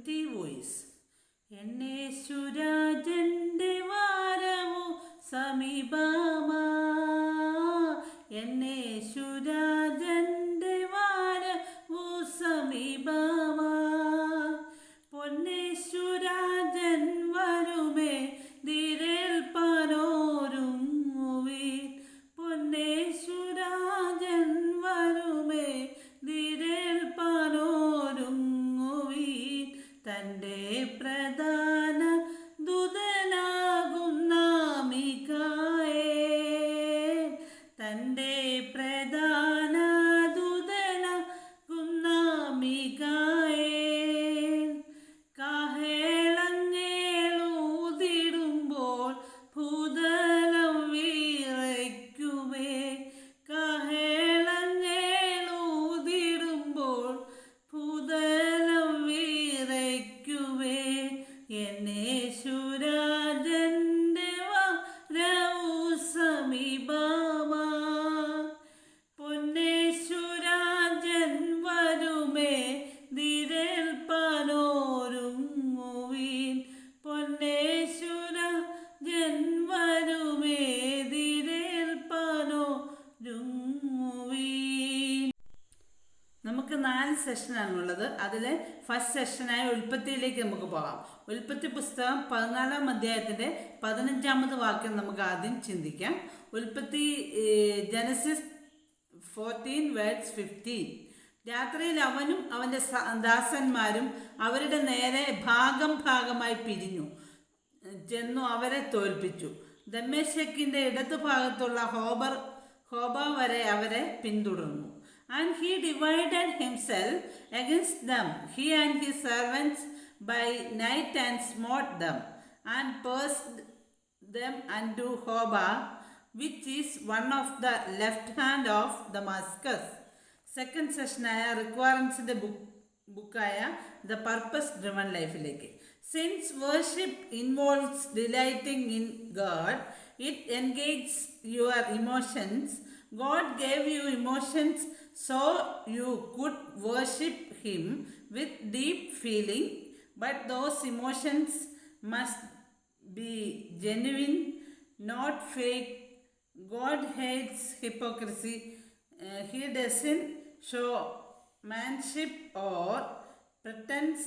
Trinity voice എന്നേശുരാജന്റെ വാരമോ സമീപമാ നാല് സെഷനാണുള്ളത് അതിൽ first സെഷനായ ഉൽപ്പത്തിയിലേക്ക് നമുക്ക് പോകാം. ഉൽപ്പത്തി പുസ്തകം പതിനാലാം അധ്യായത്തിന്റെ പതിനഞ്ചാമത് വാക്യം നമുക്ക് ആദ്യം ചിന്തിക്കാം. ഉൽപ്പത്തി ജനസിസ് ഫോർട്ടീൻ വേർഡ്സ് ഫിഫ്റ്റീൻ രാത്രിയിൽ അവനും അവന്റെ ദാസന്മാരും അവരുടെ നേരെ ഭാഗം ഭാഗമായി പിരിഞ്ഞു. ചെന്നു അവരെ തോൽപ്പിച്ചു. ദമ്മേശക്കിന്റെ ഇടതുഭാഗത്തുള്ള ഹോബർ ഹോബ വരെ അവരെ പിന്തുടർന്നു. And he divided himself against them he and his servants by night and smote them and pursued them unto Hoba, which is one of the left hand of Damascus. Second സെഷനായ റിക്വയർമെൻസിൻ്റെ book ബുക്കായ the purpose driven ലൈഫിലേക്ക് since worship involves delighting in God it engage your emotions God gave you emotions so you could worship him with deep feeling, but those emotions must be genuine, not fake. God hates hypocrisy. Uh, he doesn't show manship or pretense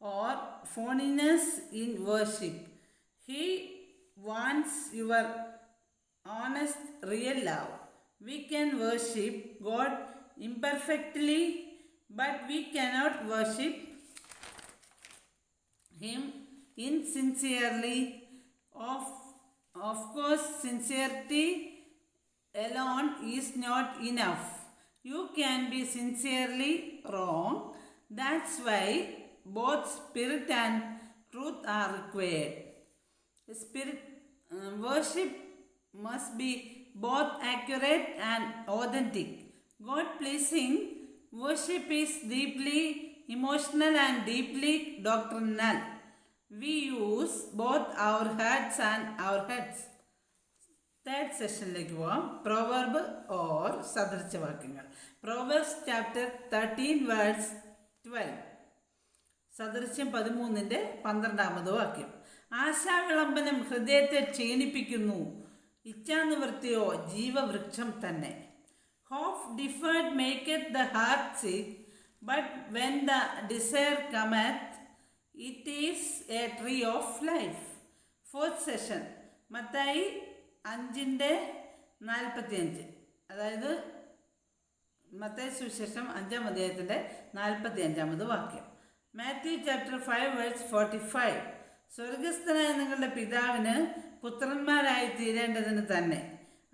or phoniness in worship. He wants your honest, real love. We can worship God imperfectly, but we cannot worship him insincerely. Of, of course, sincerity alone is not enough. You can be sincerely wrong. That's why both spirit and truth are required. Spirit uh, worship must be both accurate and authentic. God pleasing worship is deeply emotional and deeply doctrinal. We use both our hearts and our heads. Third സെഷനിലേക്ക് പോവാം proverb or സദൃശവാക്യങ്ങൾ proverbs chapter thirteen words twelve സദൃശ്യം പതിമൂന്നിന്റെ പന്ത്രണ്ടാമത് വാക്യം ആശാവിളംബനം ഹൃദയത്തെ ക്ഷീണിപ്പിക്കുന്നു ഇച്ഛാനിവൃത്തിയോ ജീവവൃക്ഷം തന്നെ. Hope deferred maketh the heart sick but when the desire cometh it is a tree of life fourth session Mathai അഞ്ചിന്റെ നാൽപ്പത്തിയഞ്ച്. അതായത് മത്തായി സുവിശേഷം അഞ്ചാം അധ്യായത്തിന്റെ നാൽപ്പത്തി അഞ്ചാമത് വാക്യം. Matthew chapter five verse forty five സ്വർഗസ്ഥനായ നിങ്ങളുടെ പിതാവിന് പുത്രന്മാരായി തീരേണ്ടതിന് തന്നെ.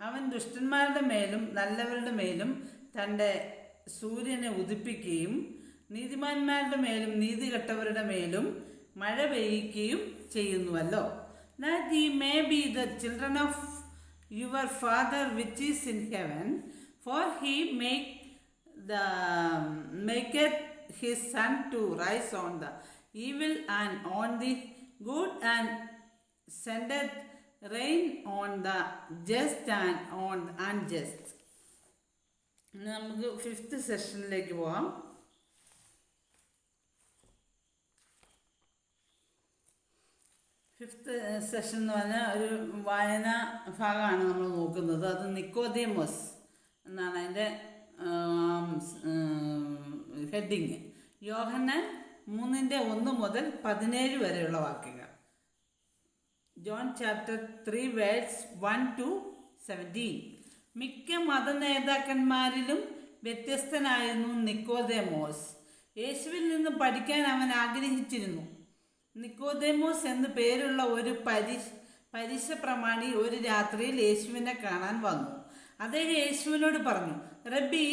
അവൻ ദുഷ്ടന്മാരുടെ മേലും നല്ലവരുടെ മേലും തന്റെ സൂര്യനെ ഉദിപ്പിക്കുകയും നീതിമാന്മാരുടെ മേലും നീതി കെട്ടവരുടെ മേലും മഴ പെയ്യിക്കുകയും ചെയ്യുന്നുവല്ലോ. That ye may be the children of your father which is in heaven for he make the make his sun to rise on the evil and on the good and sendeth rain on the just and on the unjust. നമുക്ക് fifth സെഷനിലേക്ക് പോവാം. Fifth session എന്ന് പറഞ്ഞാൽ ഒരു വായന ഭാഗമാണ് നമ്മൾ നോക്കുന്നത്. അത് നിക്കോദേമോസ് എന്നാണ് അതിന്റെ ഹെഡിങ്. യോഹന്നാൻ മൂന്നിന്റെ ഒന്ന് മുതൽ പതിനേഴ് വരെയുള്ള വാക്യങ്ങൾ. John chapter three verse one to seventeen മിക്ക മത നേതാക്കന്മാരിലും വ്യത്യസ്തനായിരുന്നു നിക്കോദേമോസ്. യേശുവിൽ നിന്ന് പഠിക്കാൻ അവൻ ആഗ്രഹിച്ചിരുന്നു. നിക്കോദേമോസ് എന്ന് പേരുള്ള ഒരു പരിശ് പരിശ പ്രമാണി ഒരു രാത്രിയിൽ യേശുവിനെ കാണാൻ വന്നു. അദ്ദേഹം യേശുവിനോട് പറഞ്ഞു റബ്ബി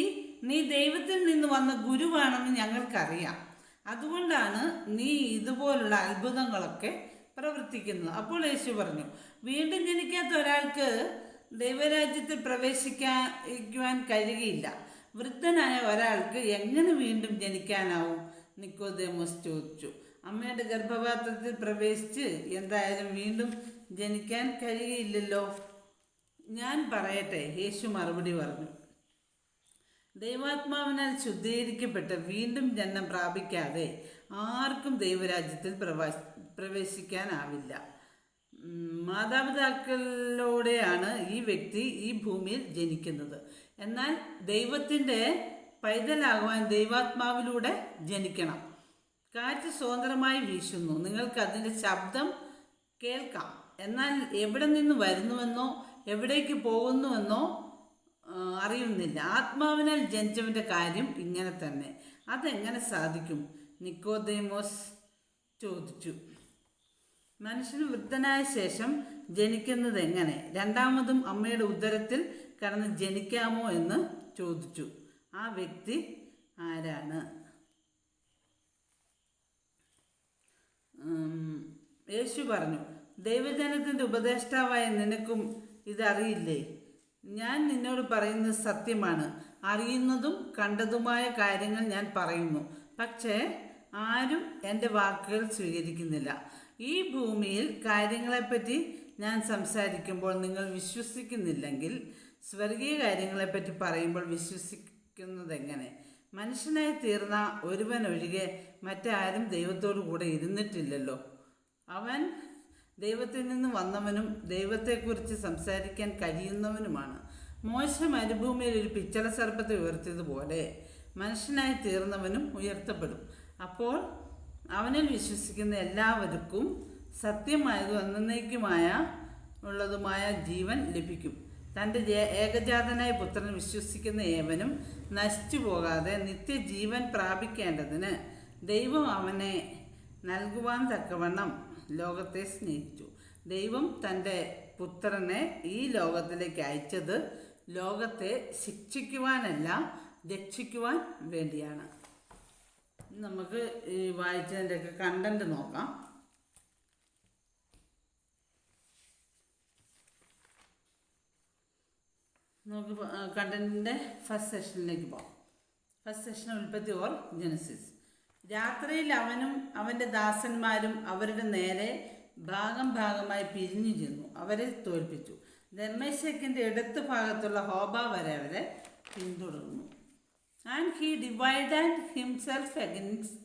നീ ദൈവത്തിൽ നിന്ന് വന്ന ഗുരുവാണെന്ന് ഞങ്ങൾക്കറിയാം. അതുകൊണ്ടാണ് നീ ഇതുപോലുള്ള അത്ഭുതങ്ങളൊക്കെ പ്രവർത്തിക്കുന്നത്. അപ്പോൾ യേശു പറഞ്ഞു വീണ്ടും ജനിക്കാത്ത ഒരാൾക്ക് ദൈവരാജ്യത്തിൽ പ്രവേശിക്കാൻ കഴിയുകയില്ല വൃദ്ധനായ ഒരാൾക്ക് എങ്ങനെ വീണ്ടും ജനിക്കാനാവും? നിക്കോദേമോസ് ചോദിച്ചു. അമ്മയുടെ ഗർഭപാത്രത്തിൽ പ്രവേശിച്ച് എന്തായാലും വീണ്ടും ജനിക്കാൻ കഴിയില്ലല്ലോ. ഞാൻ പറയട്ടെ യേശു മറുപടി പറഞ്ഞു. ദൈവാത്മാവിനാൽ ശുദ്ധീകരിക്കപ്പെട്ട് വീണ്ടും ജന്മം പ്രാപിക്കാതെ ആർക്കും ദൈവരാജ്യത്തിൽ പ്രവാ പ്രവേശിക്കാനാവില്ല. മാതാപിതാക്കളിലൂടെയാണ് ഈ വ്യക്തി ഈ ഭൂമിയിൽ ജനിക്കുന്നത്. എന്നാൽ ദൈവത്തിന്റെ പൈതലാകുവാൻ ദൈവാത്മാവിലൂടെ ജനിക്കണം. കാറ്റ് സ്വതന്ത്രമായി വീശുന്നു. നിങ്ങൾക്ക് അതിന്റെ ശബ്ദം കേൾക്കാം. എന്നാൽ എവിടെ നിന്ന് വരുന്നുവെന്നോ എവിടേക്ക് പോകുന്നുവെന്നോ അറിയുന്നില്ല. ആത്മാവിനാൽ ജനിച്ചവന്റെ കാര്യം ഇങ്ങനെ തന്നെ. അതെങ്ങനെ സാധിക്കും? നിക്കോദേമോസ് ചോദിച്ചു. മനുഷ്യന് വൃദ്ധനായ ശേഷം ജനിക്കുന്നത് എങ്ങനെ? രണ്ടാമതും അമ്മയുടെ ഉദരത്തിൽ കടന്ന് ജനിക്കാമോ എന്ന് ചോദിച്ചു. ആ വ്യക്തി ആരാണ്? യേശു പറഞ്ഞു ദൈവജനത്തിന്റെ ഉപദേഷ്ടാവായ നിനക്കും ഇതറിയില്ലേ? ഞാൻ നിന്നോട് പറയുന്നത് സത്യമാണ്. അറിയുന്നതും കണ്ടതുമായ കാര്യങ്ങൾ ഞാൻ പറയുന്നു. പക്ഷേ ആരും എന്റെ വാക്കുകൾ സ്വീകരിക്കുന്നില്ല. ഈ ഭൂമിയിൽ കാര്യങ്ങളെപ്പറ്റി ഞാൻ സംസാരിക്കുമ്പോൾ നിങ്ങൾ വിശ്വസിക്കുന്നില്ലെങ്കിൽ സ്വർഗീയ കാര്യങ്ങളെപ്പറ്റി പറയുമ്പോൾ വിശ്വസിക്കുന്നത് എങ്ങനെ മനുഷ്യനായി തീർന്ന ഒരുവൻ ഒഴികെ മറ്റാരും ദൈവത്തോടു കൂടെ ഇരുന്നിട്ടില്ലല്ലോ. അവൻ ദൈവത്തിൽ നിന്ന് വന്നവനും ദൈവത്തെക്കുറിച്ച് സംസാരിക്കാൻ കഴിയുന്നവനുമാണ്. മോശ മരുഭൂമിയിൽ ഒരു പിച്ചള സർപ്പത്തെ ഉയർത്തിയതുപോലെ മനുഷ്യനായി തീർന്നവനും ഉയർത്തപ്പെടും. അപ്പോൾ അവനിൽ വിശ്വസിക്കുന്ന എല്ലാവർക്കും സത്യമായതും എന്നേക്കുമായ ഉള്ളതുമായ ജീവൻ ലഭിക്കും. തന്റെ ഏകജാതനായ പുത്രൻ വിശ്വസിക്കുന്ന ഏവനും നശിച്ചു പോകാതെ നിത്യജീവൻ പ്രാപിക്കേണ്ടതിന് ദൈവം അവനെ നൽകുവാൻ തക്കവണ്ണം ലോകത്തെ സ്നേഹിച്ചു. ദൈവം തന്റെ പുത്രനെ ഈ ലോകത്തിലേക്ക് അയച്ചത് ലോകത്തെ ശിക്ഷിക്കുവാനല്ല രക്ഷിക്കുവാൻ വേണ്ടിയാണ്. നമുക്ക് ഈ വായിച്ചതിന്റെയൊക്കെ കണ്ടന്റ് നോക്കാം. നമുക്ക് കണ്ടന്റിന്റെ ഫസ്റ്റ് സെഷനിലേക്ക് പോകാം. ഫസ്റ്റ് സെഷൻ ഉൽപ്പത്തി ഓർ ജനസിസ് രാത്രിയിൽ അവനും അവന്റെ ദാസന്മാരും അവരുടെ നേരെ ഭാഗം ഭാഗമായി പിരിഞ്ഞു ചെന്നു. അവരെ തോൽപ്പിച്ചു. ധർമ്മശക്കിന്റെ ഇടത്ത് ഭാഗത്തുള്ള ഹോബ വരെ അവരെ പിന്തുടർന്നു. And he divide and himself against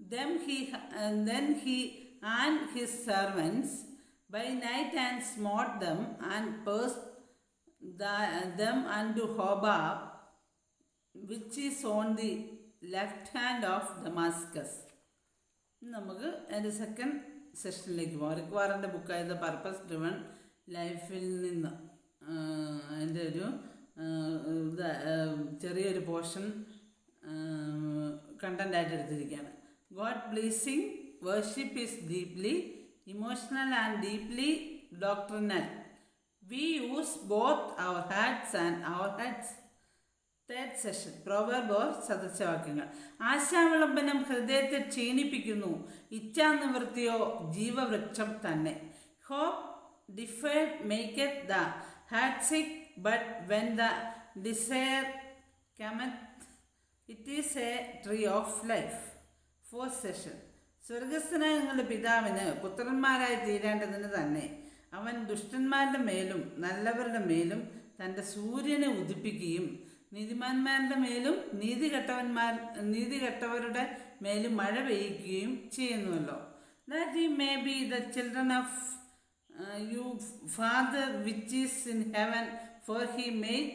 them he and his servants by night and smote them and pursued them and to Hobah which is on the left hand of Damascus. നമുക്ക് അതിന്റെ സെക്കൻഡ് സെഷനിലേക്ക് പോകാം. റിക്വാറിന്റെ ബുക്കായ the purpose driven ലൈഫിൽ നിന്ന് അതിന്റെ ഒരു ചെറിയൊരു പോർഷൻ കണ്ടന്റായിട്ട് എടുത്തിരിക്കുകയാണ്. God pleasing worship is deeply emotional and deeply doctrinal we use both our hearts and our heads third session proverb or സദസ്യവാക്യങ്ങൾ. ആശാവിളംബനം ഹൃദയത്തെ ക്ഷീണിപ്പിക്കുന്നു. ഇച്ഛാനിവൃത്തിയോ ജീവവൃക്ഷം തന്നെ. Hope deferred maketh the heart but when the desire cometh it is a tree of life fourth session സ്വർഗസ്ഥനായ നിങ്ങളുടെ പിതാവിന് പുത്രന്മാരായി തീരേണ്ടതിന് തന്നെ. അവൻ ദുഷ്ടന്മാരുടെ മേലും നല്ലവരുടെ മേലും തന്റെ സൂര്യനെ ഉദിപ്പിക്കുകയും നീതിമാന്മാരുടെ മേലും നീതി കെട്ടവന്മാർ നീതി കെട്ടവരുടെ മേലും മഴ പെയ്യിക്കുകയും ചെയ്യുന്നുവല്ലോ ye may be the children of uh, you Father which is in heaven, for he made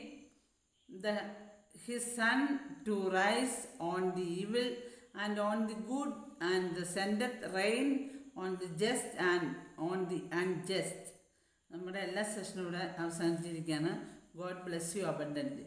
the his sun to rise on the evil and on the good, and sendeth rain on the just and on the unjust. നമ്മുടെ എല്ലാ സെഷനും ഇവിടെ അവസാനിച്ചിരിക്കുകയാണ് God bless you abundant